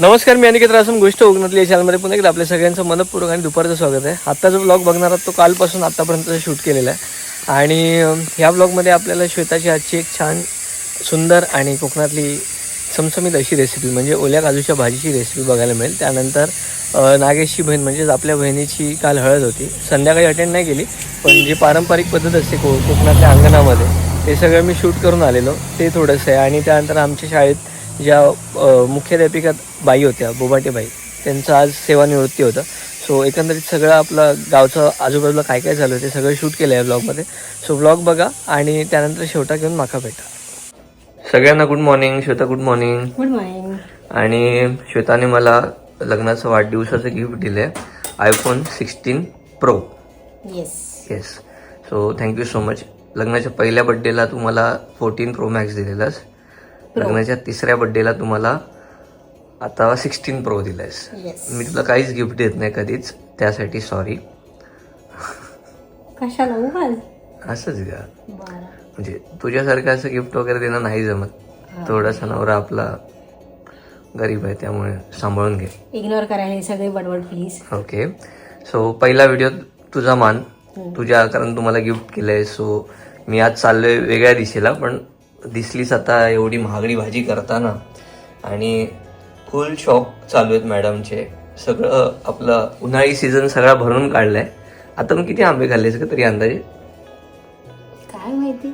नमस्कार मी अनिकेत असून गोष्ट उगणातली या चॅनलमध्ये पुन्हा एकदा आपल्या सगळ्यांचं मनपूर्वक आणि दुपारचं स्वागत आहे. आत्ता जो ब्लॉग बघणार आहात तो कालपासून आत्तापर्यंत शूट केलेला आहे. आणि ह्या ब्लॉगमध्ये आपल्याला श्वेताची आजची एक छान सुंदर आणि कोकणातली चमचमीत अशी रेसिपी म्हणजे ओल्या काजूच्या भाजीची रेसिपी बघायला मिळेल. त्यानंतर नागेशची बहीण म्हणजेच आपल्या बहिणीची काल हळद होती. संध्याकाळी अटेंड नाही केली पण जी पारंपरिक पद्धत असते को कोकणातल्या अंगणामध्ये ते सगळं मी शूट करून आलेलो. ते थोडंसं आहे. आणि त्यानंतर आमच्या शाळेत ज्या मुख्याध्यापिका बाई होत्या बोबाटे बाई त्यांचं आज सेवानिवृत्ती होतं. सो एकंदरीत सगळं आपलं गावचं आजूबाजूला काय काय झालं ते सगळं शूट केलं आहे ब्लॉगमध्ये सो ब्लॉग बघा आणि त्यानंतर शेवटा घेऊन माका भेटा. सगळ्यांना good morning Shweta good morning good morning आणि श्वेताने मला लग्नाचं वाढदिवसाचं गिफ्ट दिलं आहे iPhone sixteen pro yes yes so thank you so much लग्नाच्या पहिल्या बड्डेला तुम्हाला फोर्टीन प्रो मॅक्स दिलेलास. लग्नाच्या तिसऱ्या बड्डेला तुम्हाला आता सिक्स्टीन प्रो दिलायस. येस मी तुला काहीच गिफ्ट देत नाही कधीच. त्यासाठी सॉरी कशाला उगाल असंच बरं. म्हणजे तुझ्यासारखं असं गिफ्ट वगैरे देणं नाही जमत. थोडासा नवरा आपला गरीब आहे त्यामुळे सांभाळून घे. इग्नोर करायला हे सगळे बडबड प्लीज ओके सो पहिला व्हिडिओ तुझा मान. तुझ्या कारण तुम्हाला गिफ्ट केलंय सो मी आज चाललोय वेगळ्या दिशेला पण दिसलीच आता एवढी महागडी भाजी करताना. आणि फुल शॉप चालू आहेत मॅडमचे. सगळं आपलं उन्हाळी सीझन सगळा भरून काढलाय. आता मग किती आंबे खाल्लेस का तरी अंदाजे? काय माहिती?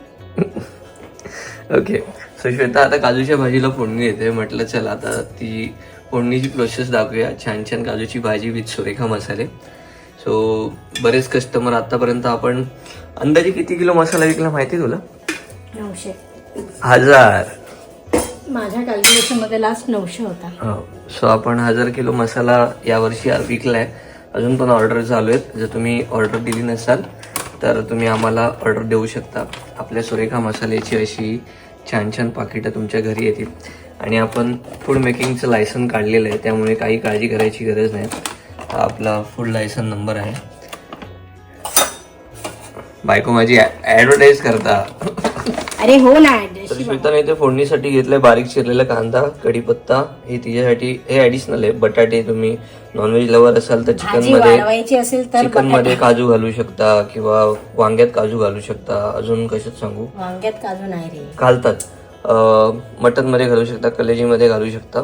ओके सो श्वेता आता काजूच्या भाजीला फोडणी येते म्हटलं चला आता ती फोडणीची प्रोसेस दाखवूया. छान छान काजूची भाजी विथ सुरेखा मसाले. सो बरेच कस्टमर आतापर्यंत आपण अंदाजे किती किलो मसाला विकला माहिती तुला? नऊशे. हजार. माझ्या कॅल्क्युलेशनमध्ये लास्ट नऊशे होता. सो आपण हजार किलो मसाला यावर्षी विकलाय. अजून पण ऑर्डर चालू आहेत. जर तुम्ही ऑर्डर दिली नसाल तर तुम्ही आम्हाला ऑर्डर देऊ शकता. आपल्या सुरेखा मसाल्याची अशी छान छान पाकिटं तुमच्या घरी येतील. आणि आपण फूड मेकिंगचं लायसन काढलेलं आहे. त्यामुळे काही काळजी करायची गरज नाही. हा आपला फूड लायसन नंबर आहे. बायको माझी ॲडव्हर्टाईज करता. अरे हो ना तर श्वेताने इथे फोडणीसाठी घेतलंय बारीक चिरलेला कांदा कढीपत्ता. हे तिच्यासाठी हे ऍडिशनल आहे. बटाटे तुम्ही नॉनव्हेज लवर असाल तर चिकन भाजी मध्ये वाढवायची असेल तर चिकनमध्ये काजू घालू शकता किंवा वांग्यात काजू घालू शकता. अजून कशात सांगू? वांग्यात काजू नाही रे. घालतात. मटनमध्ये घालू शकता कलेजी मध्ये घालू शकता.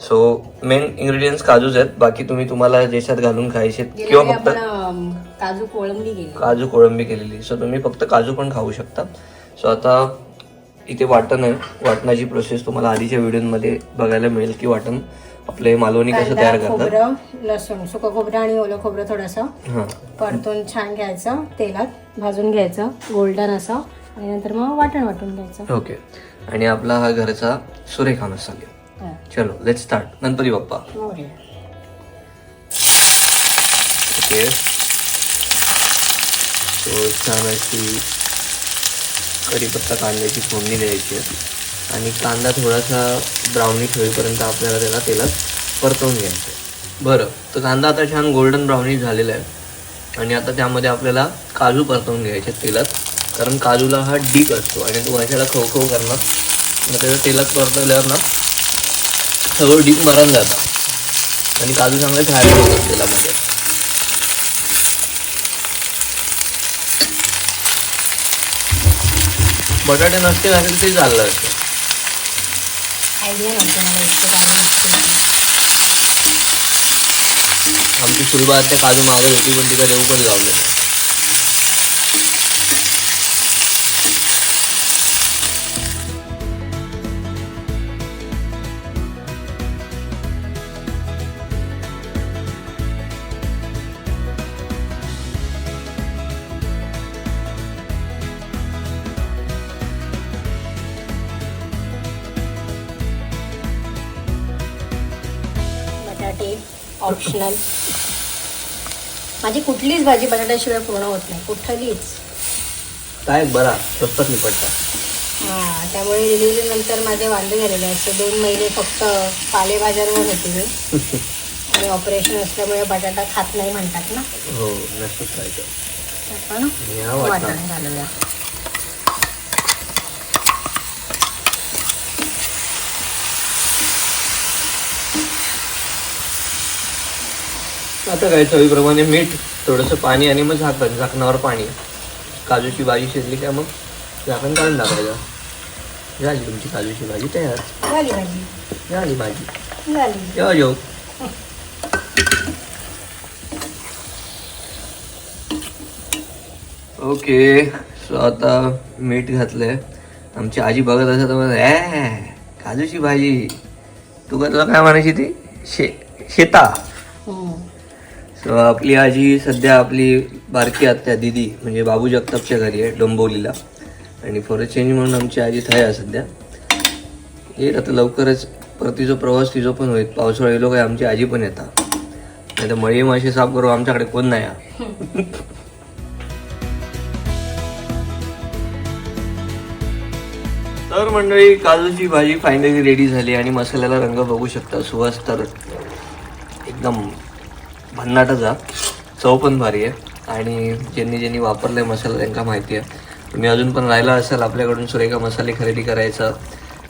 सो मेन इंग्रेडियंट्स काजूच आहेत. बाकी तुम्ही तुम्हाला ज्याच्यात घालून खायचे किंवा फक्त आपण अम, काजू कोळंबी गेली काजू कोळंबी केलेली. सो तुम्ही फक्त काजू पण खाऊ शकता. सो आता इथे वाटण आहे. वाटणाची प्रोसेस तुम्हाला आधीच्या व्हिडिओमध्ये बघायला मिळेल की वाटण आपले मालवणी कसं तयार करतात. खोबरं लसूण. सुकं खोबरं आणि ओलं खोबरं थोडंसं परतून छान घ्यायचं. तेलात भाजून घ्यायचं. गोल्डन असं. आणि नंतर मग वाटण वाटून घ्यायचं. ओके. आणि आपला हा घरचा सुरेखा मसाले. चलो let start Ganpati Bappa. Okay. So छान अशी कढीपत्ता कांद्याची फोडणी द्यायची आहे. आणि कांदा थोडासा ब्राउनिश होईपर्यंत आपल्याला त्याला तेलात परतवून घ्यायचं आहे. बरं तर कांदा आता छान गोल्डन ब्राउनिश झालेला आहे. आणि आता त्यामध्ये आपल्याला काजू परतवून घ्यायचे आहेत तेलात. कारण काजूला हा डीप असतो आणि तो वाशाला खवखव करणार. मग त्याच्या तेलात परतवल्यावर ना सगळं डीप मरण जातं. आणि काजू चांगले खायला होतात तेलामध्ये. बटाटे नसते घातले ते चाललं असतं. आयडिया नव्हती मला इतकं काजू नसते आमची सुलभा त्या काजू मागत होती पण तिला देऊ पण कुठलीच भाजी बटाट्याशिवाय पूर्ण होत नाही. कुठलीच. काय बरा स्वस्तात निपटता हां त्यामुळे डिलिव्हरी नंतर माझे वांदे झालेले असते दोन महिने फक्त पालेभाज्यांवर होते मी. आणि ऑपरेशन असल्यामुळे बटाटा खात नाही म्हणतात ना. हो नसतंच खायचं आपण. वाटण घालूया आता काय चवीप्रमाणे मीठ. थोडंसं पाणी आणि मग झाकण झाकणावर पाणी. काजूची भाजी शिजली का मग? झाकण काढून टाकायचं. झाली तुमची काजूची भाजी तयार. झाली भाजी. झाली भाजी. झाली. जेव ओके सो आता मीठ घातलंय. आमची आजी बघत असत ए काजूची भाजी. तू तुला काय म्हणायची ती? शे शेता. सो आपली आजी सध्या आपली बारकी आत्या दिदी म्हणजे बाबू जगतापच्या घरी आहे डोंबवलीला आणि फॉर अ चेंज म्हणून आमची आजी थाय आहे सध्या. येईल आता लवकरच परतीचा प्रवास तिचो पण होईल. पावसाळा येलो काय आमची आजी पण येतात नाही तर मळी मासे साफ करू आमच्याकडे कोण नाही हा. तर मंडळी काजूची भाजी फायनली रेडी झाली आणि मसाल्याला रंग बघू शकता. सुवास तर एकदम भन्नाटाचा चव पण भारी आहे. आणि ज्यांनी ज्यांनी वापरले मसाला त्यांना माहिती आहे. तुम्ही अजून पण राहिला असाल आपल्याकडून सुरेखा मसाले खरेदी करायचा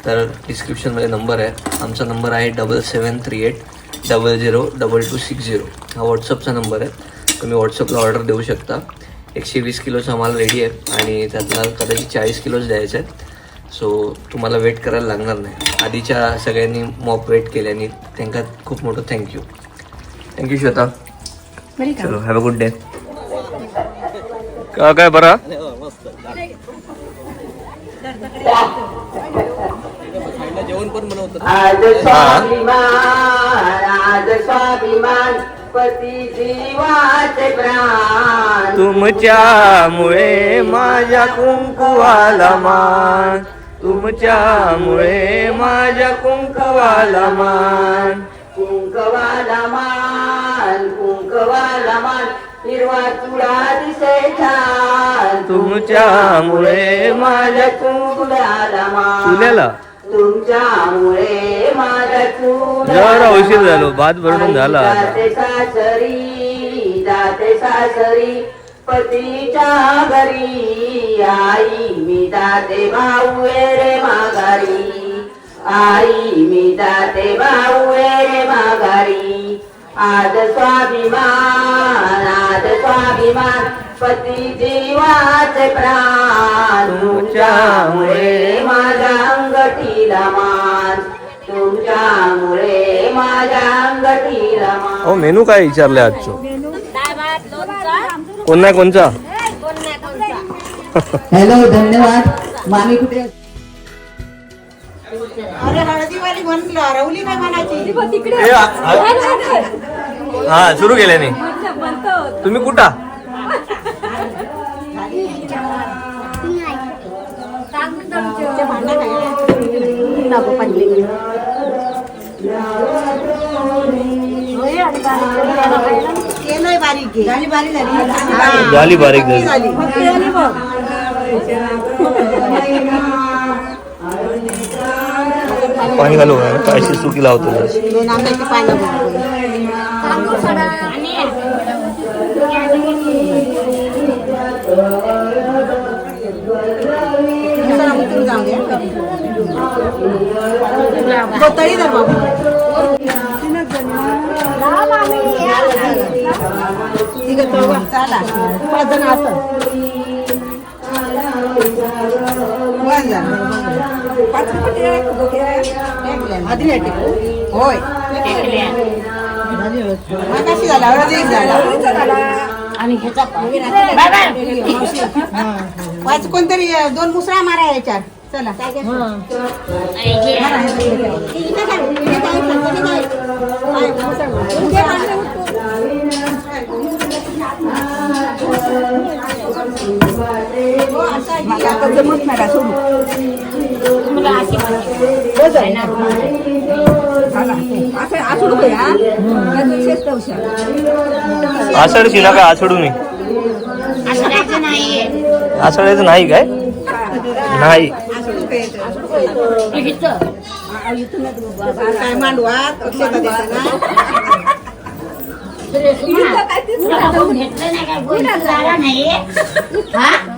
तर डिस्क्रिप्शनमध्ये नंबर आहे. आमचा नंबर आहे double seven three eight double zero double two six zero हा व्हॉट्सअपचा नंबर आहे. तुम्ही व्हॉट्सअपला ऑर्डर देऊ शकता. एकशे वीस किलोचा माल रेडी आहे आणि त्यातला कदाचित चाळीस किलोच द्यायचा आहे सो तुम्हाला वेट करायला लागणार नाही. आधीच्या सगळ्यांनी मॉप वेट केल्याने त्यांना खूप मोठं थँक्यू थँक्यू श्वेता चलो हॅव अ गुड डे का काय बरा आज स्वाभिमान आज स्वाभिमान पती जीवाचे प्राण तुमच्यामुळे माझ्या कुंकुवाला मान तुमच्यामुळे माझ्या कुंकुवाला मान कुंकवाला मान कुंकवाला मान हिरवा चुडा दिसे छान. तुमच्यामुळे माझ्या मान तुमच्यामुळे माझ्या जरा उशीर झालो भात भरून झाला जाते सासरी जाते सासरी पतीच्या घरी. आई मी जाते भाऊ रे माघारी. आई मी जाते भाऊ रे माघारी. आज स्वाभिमान आज स्वाभिमान पती जीवाचे प्राण तुमच्यामुळे माझ्या अंगठीला मान तुमच्यामुळे माझ्या अंगठीला मान. हो मेनू काय विचारले आजचो? कोण नाही कोणचा? हॅलो धन्यवाद. मामी कुठे अरे हळदीवाली म्हणलं हरवली काय म्हणायची. आ- हा सुरू केल्याने तुम्ही कुठं? केलंय बारीक झाली. बारीक झाली. झाली. बारीक झाली पाणी घालू काय सुकी लावतो. दोन हो, धर बाबू. चाला. पाच जण असं जण. पाच आधी नाही टेकू. होय. कशी झाला एक झाला. आणि पाच कोणतरी दोन मुसळा मारा याच्यात चला. हो, जमत नाही सोडू. हो. आषाढची ना काय आषाढू मी आषाढाचं नाही काय? नाही. काय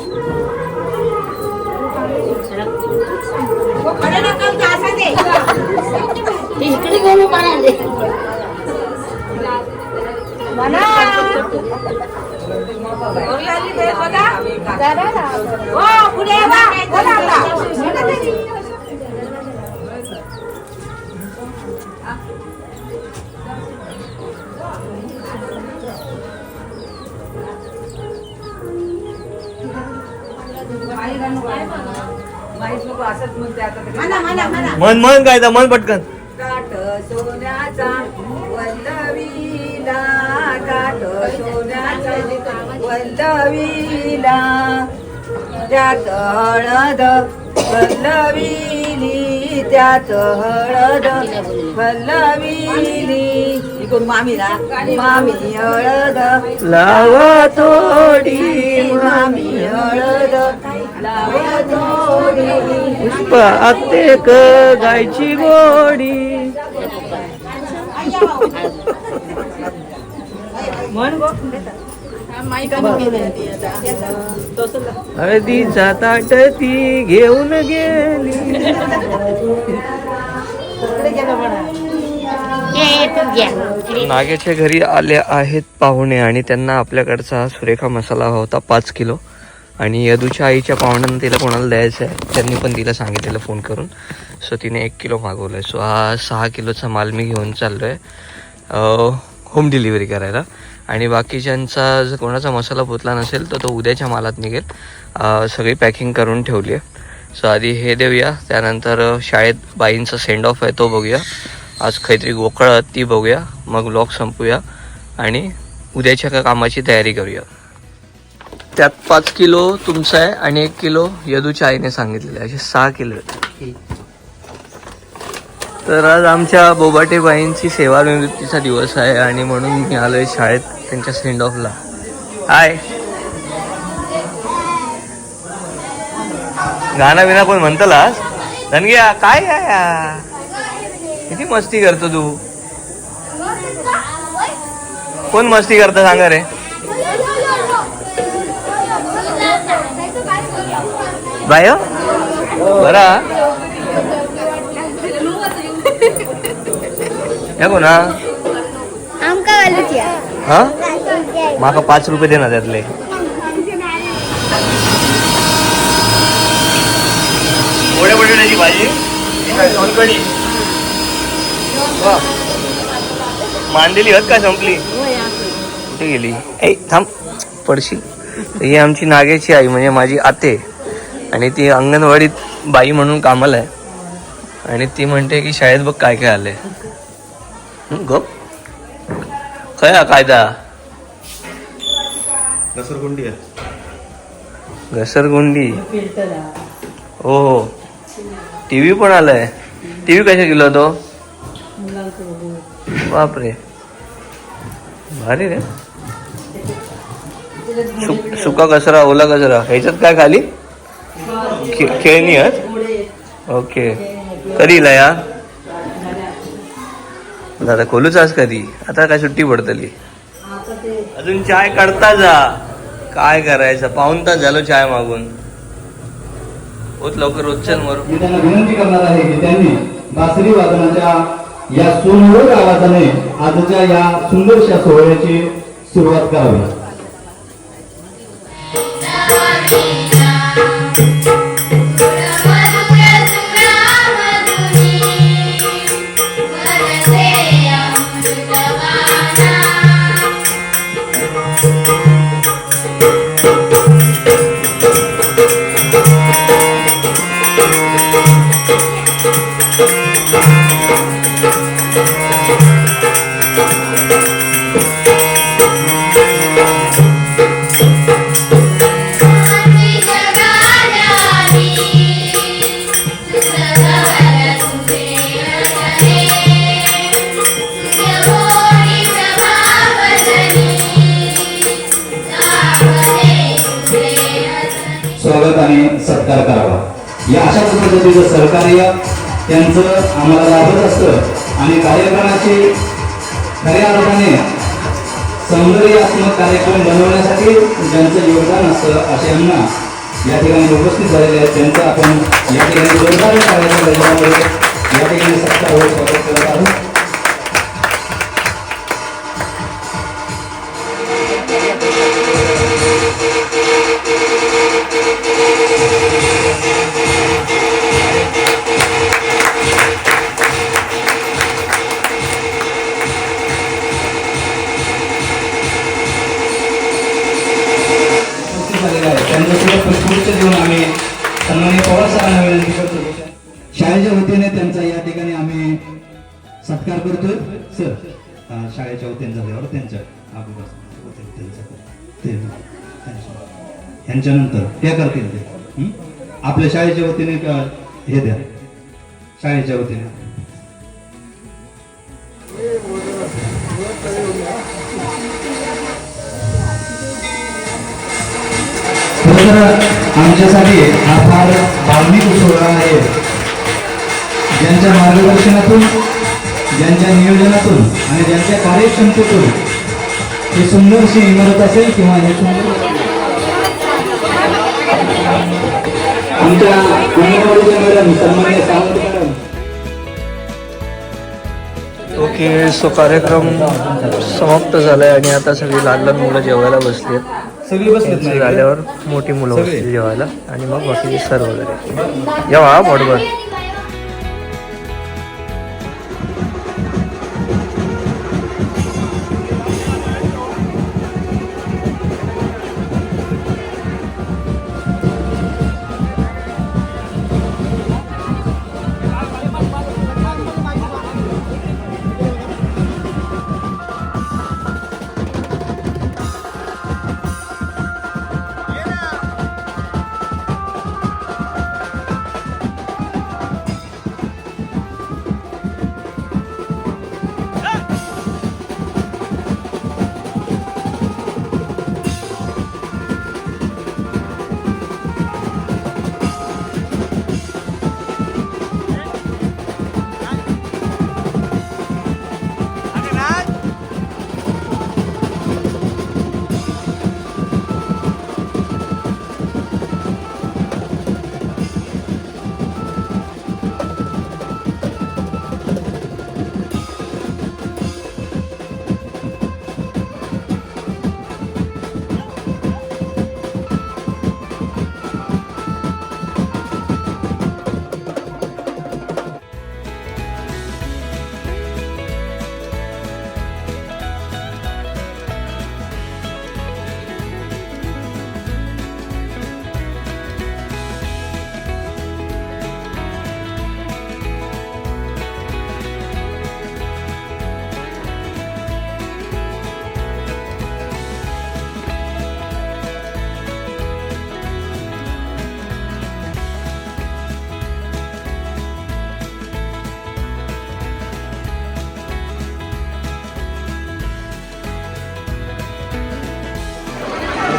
दाखव मन मन काय मन पटकन सोन्याचा वल्लवीला काठ सोन्याचा वल्लवीला. त्यात हळद वल्लविली त्यात हळद वल्लविली. इकडून मामीला मामी हळद. लावा थोडी मामी हळद. पुष्प आते क गायची गोडी. हळदीचा ताट ती घेऊन गेली. नागेच्या घरी आले आहेत पाहुणे आणि त्यांना आपल्याकडचा सुरेखा मसाला होता पाच किलो. आणि यदूच्या आईच्या पाहुण्यांना तिला कोणाला द्यायचं आहे त्यांनी पण तिला सांगितलेलं फोन करून. सो तिने एक किलो मागवलं आहे सो हा सहा किलोचा माल मी घेऊन चाललो आहे होम डिलिव्हरी करायला. आणि बाकीच्यांचा जर कोणाचा मसाला पोचला नसेल तर तो उद्याच्या मालात निघेल. सगळी पॅकिंग करून ठेवली आहे सो आधी हे देऊया. त्यानंतर शाळेत बाईंचा सेंड ऑफ आहे तो बघूया. आज काहीतरी गोकळ ती बघूया. मग ब्लॉग संपूया. आणि उद्याच्या का कामाची तयारी करूया. त्यात पाच किलो तुमचा आहे आणि एक किलो यदूच्या आईने सांगितलेलं आहे. असे सहा किलो तर आज आमच्या बोबाटे बाईंची सेवानिवृत्तीचा दिवस आहे आणि म्हणून मी आलोय शाळेत त्यांच्या सेंड ऑफला. हाय गाणं बिना कोण म्हणतला? धनग्या काय आहे या? किती मस्ती करतो तू? कोण मस्ती करतं सांगा रे? बाय बरा? या कोणा आमका घालूच या हा? माका पाच रुपये दे ना त्यातले. गोड्या बटाट्याची भाजी ही वा. मांदेली हत काय संपली? कुठे गेली? ए थांब. पडशील. ही आमची नागेची आई म्हणजे माझी आते. आणि ती अंगणवाडीत बाई म्हणून कामाला आहे. आणि ती म्हणते की शाळेत बघ काय काय आलंय. गप. काय हा कायदा? घसरगुंडी आहे. घसरगुंडी? हो हो. टी व्ही पण आलाय. टी व्ही कशा किलो तो बापरे. भारी रे. सुका कचरा ओला कचरा ह्याच्यात काय खाली? खे- खेळणी आहेत? ओके. कधी इला या? दादा खोलूच आज कधी? आता काय सुट्टी पडतली. अजून चाय काढता जा. काय करायचं? पाहून तास झालो चाय मागून. होत लवकर रोजच्या मरू. मी त्यांना विनंती करणार आहे की त्यांनी बासरी वादनाच्या या सुंदर आवाजाने आजच्या या सुंदरशा सोहळ्याची सुरुवात करावी. पद्धतीचं सहकार्य त्यांचं आम्हाला लाभत असतं. आणि कार्यक्रमाची खऱ्या अर्थाने सौंदर्यात्मक कार्यक्रम बनवण्यासाठी ज्यांचं योगदान असतं असे यांना या ठिकाणी उपस्थित झालेले आहेत. त्यांचं आपण या ठिकाणी जोरदार कार्यक्रम या ठिकाणी सत्कार स्वागत करत आहोत. त्यांच्याकडे ह्यांच्यानंतर त्या करतील ते आपल्या शाळेच्या वतीने हे द्या. शाळेच्या वतीने. आमच्यासाठी हा फार भावनिक सोहळा आहे. ज्यांच्या मार्गदर्शनातून ज्यांच्या नियोजनातून आणि ज्यांच्या कार्यक्षमतेतून ही सुंदरशी इमारत असेल किंवा हे सुंदर आमच्या अंगणवाडीच्या मॅडम सन्मान्य सावंत मॅडम ओके सो कार्यक्रम समाप्त झालाय आणि आता सगळी लहान लहान मुलं जेवायला बसली आहेत. सगळी बसलेत त्यांचं झाल्यावर मोठी मुलं बसली जेवायला आणि मग बाकीचे सर वगैरे. जेवा हा बरोबर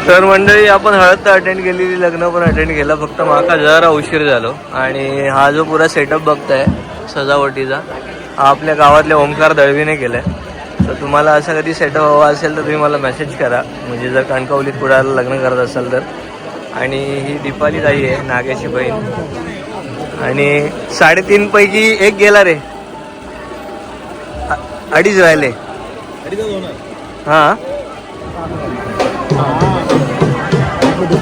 तर मंडळी आपण हळद तर अटेंड केलेली लग्न पण अटेंड केलं. फक्त माका जरा उशीर झालो. आणि हा जो पुरा सेटअप बघताय सजावटीचा हा आपल्या गावातल्या ओमकार दळवीने केलाय. तर तुम्हाला असं कधी सेटअप हवा असेल तर तुम्ही मला मेसेज करा. म्हणजे जर कणकवलीत कुणाला लग्न करत असाल तर. आणि ही दीपाली ताई आहे नाग्याची बहीण. आणि साडेतीन पैकी एक गेला रे. अडीच राहिले. हां. do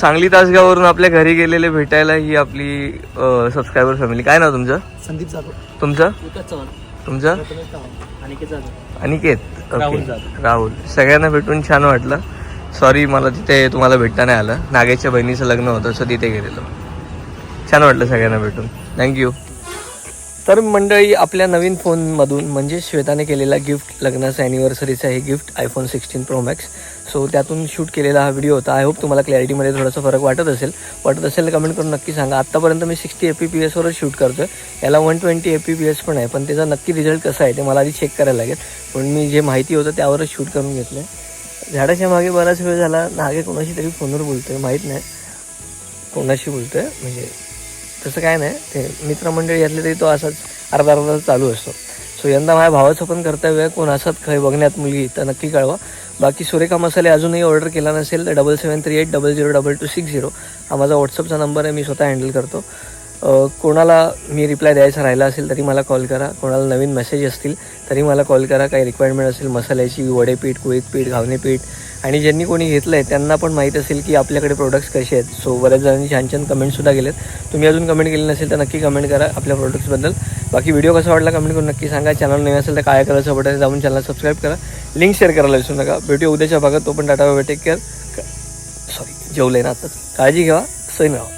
सांगली तासगाववरून आपल्या घरी गेलेले भेटायला ही आपली सबस्क्रायबर फॅमिली काय नाव तुमचं? संदीप जाधव. तुमचं? तुमचं? अनिकेत जाधव. अनिकेत. राहुल ओके जाधव. राहुल. सगळ्यांना भेटून छान वाटलं. सॉरी मला तिथे तुम्हाला भेटता नाही आलं. नागेशच्या बहिणीचं लग्न होतं सो तिथे गेलेलो. छान वाटलं सगळ्यांना भेटून. थँक्यू तर मंडळी आपल्या नवीन फोनमधून म्हणजे श्वेताने केलेला गिफ्ट लग्नाचं ॲनिव्हर्सरीचं हे gift iPhone sixteen pro max so त्यातून शूट केलेला हा व्हिडिओ होता. आय होप तुम्हाला क्लॅरिटीमध्ये थोडासा फरक वाटत असेल. वाटत असेल कमेंट करून नक्की सांगा. आत्तापर्यंत मी सिक्स्टी ए पी पी एसवरच शूट करतो आहे याला one twenty A P P S पण आहे. पण त्याचा नक्की रिझल्ट कसा आहे ते मला आधी चेक करायला लागेल. पण मी जे माहिती होतं त्यावरच शूट करून घेतलं आहे झाडाच्या मागे बराच वेळ झाला. नागे कोणाशी तरी फोनवर बोलतोय. माहीत नाही. कोणाशी बोलतोय? म्हणजे तसं काय नाही. ते मित्रमंडळी यातले तरी तो असाच अर्धा अर्धा चालू असतो. सो यंदा माझ्या भावाचं पण कर्तव्य आहे. कोण असत खय बघण्यात मुलगी. तर नक्की कळवा. बाकी सुरेखा मसाले अजूनही ऑर्डर केला नसेल तर double seven three eight double zero double two six zero हा माझा व्हॉट्सअपचा नंबर आहे मी स्वतः हँडल करतो. कोणाला मी रिप्लाय द्यायचा राहिला असेल तरी मला कॉल करा. कोणाला नवीन मेसेज असतील तरी मला कॉल करा. काही रिक्वायरमेंट असेल मसाल्याची वडेपीठ कुळीत पीठ घावणे पीठ आणि ज्यांनी कोणी घेतलं आहे त्यांना पण माहीत असेल की आपल्याकडे प्रोडक्ट्स कसे आहेत. सो बऱ्याच जणांनी छान छान कमेंटसुद्धा केलेत. तुम्ही अजून कमेंट केली नसेल तर नक्की कमेंट करा आपल्या प्रोडक्ट्सबद्दल बाकी व्हिडिओ कसा वाटला कमेंट करून नक्की सांगा. चॅनल नवीन असेल तर काय करायचं बटन जाऊन चॅनल सबस्क्राईब करा. लिंक शेअर करायला विसरू नका. भेटू उद्याच्या भागात तो पण टाटा टेक केअर सॉरी जेवलं आहे ना आत्ताच काळजी घ्या. सैन राहा